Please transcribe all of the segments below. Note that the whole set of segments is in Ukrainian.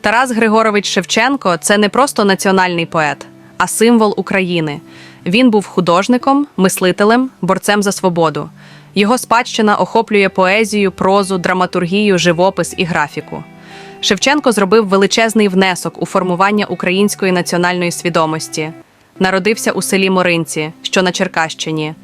Тарас Григорович Шевченко це не просто національний поет, а символ України. Він був художником, мислителем, борцем за свободу. Його спадщина охоплює поезію, прозу, драматургію, живопис і графіку. Шевченко зробив величезний внесок у формування української національної свідомості. Народився у селі Моринці, що на Черкащині.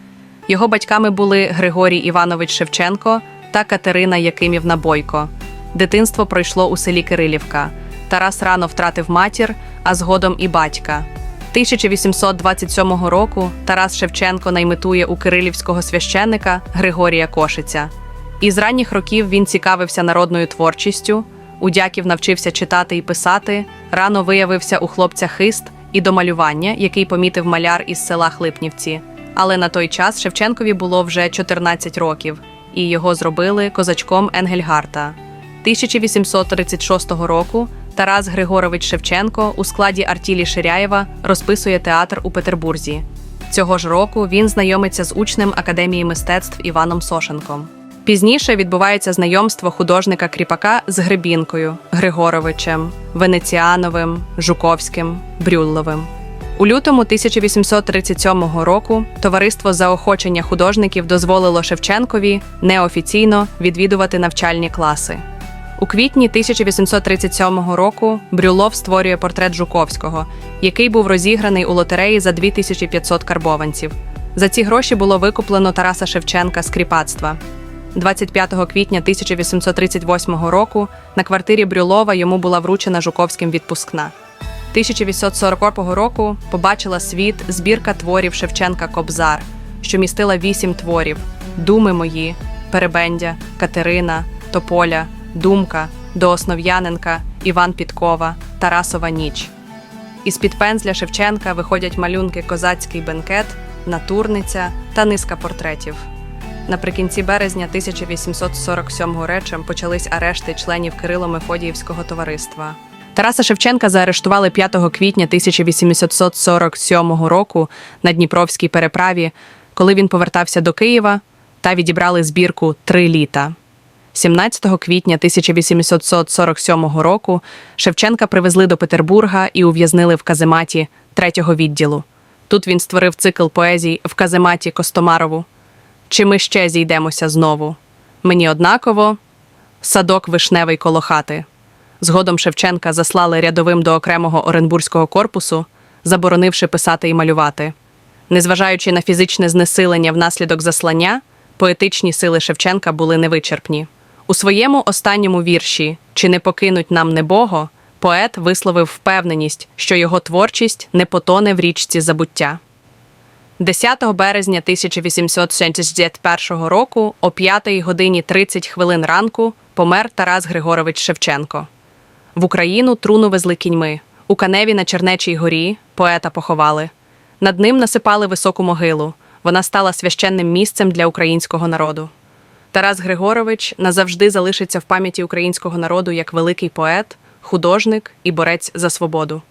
Його батьками були Григорій Іванович Шевченко та Катерина Якимівна Бойко. Дитинство пройшло у селі Кирилівка. Тарас рано втратив матір, а згодом і батька. 1827 року Тарас Шевченко наймитує у кирилівського священника Григорія Кошиця. Із ранніх років він цікавився народною творчістю, у дяків навчився читати і писати, рано виявився у хлопця хист і до малювання, який помітив маляр із села Хлипнівці. Але на той час Шевченкові було вже 14 років, і його зробили козачком Енгельгарта. 1836 року Тарас Григорович Шевченко у складі Артілі Ширяєва розписує театр у Петербурзі. Цього ж року він знайомиться з учнем Академії мистецтв Іваном Сошенком. Пізніше відбувається знайомство художника Кріпака з Гребінкою, Григоровичем, Венеціановим, Жуковським, Брюлловим. У лютому 1837 року товариство заохочення художників дозволило Шевченкові неофіційно відвідувати навчальні класи. У квітні 1837 року Брюлов створює портрет Жуковського, який був розіграний у лотереї за 2500 карбованців. За ці гроші було викуплено Тараса Шевченка з кріпацтва. 25 квітня 1838 року на квартирі Брюлова йому була вручена Жуковським відпускна. 1840 року побачила світ збірка творів Шевченка Кобзар, що містила вісім творів: Думи мої, Перебендя, Катерина, Тополя, Думка, До Основ'яненка, Іван Підкова, Тарасова ніч. Із під пензля Шевченка виходять малюнки Козацький бенкет, Натурниця та низка портретів. Наприкінці березня 1847 речем почались арешти членів Кирило-Мефодіївського товариства. Тараса Шевченка заарештували 5 квітня 1847 року на Дніпровській переправі, коли він повертався до Києва та відібрали збірку Три літа. 17 квітня 1847 року Шевченка привезли до Петербурга і ув'язнили в казематі третього відділу. Тут він створив цикл поезій в казематі Костомарову. Чи ми ще зійдемося знову? Мені однаково садок вишневий коло хати. Згодом Шевченка заслали рядовим до окремого Оренбурзького корпусу, заборонивши писати і малювати. Незважаючи на фізичне знесилення внаслідок заслання, поетичні сили Шевченка були невичерпні. У своєму останньому вірші Чи не покинуть нам небого, поет висловив впевненість, що його творчість не потоне в річці забуття. 10 березня 1871 року о 5 годині 30 хвилин ранку помер Тарас Григорович Шевченко. В Україну труну везли кіньми. У Каневі на Чернечій горі поета поховали. Над ним насипали високу могилу. Вона стала священним місцем для українського народу. Тарас Григорович назавжди залишиться в пам'яті українського народу як великий поет, художник і борець за свободу.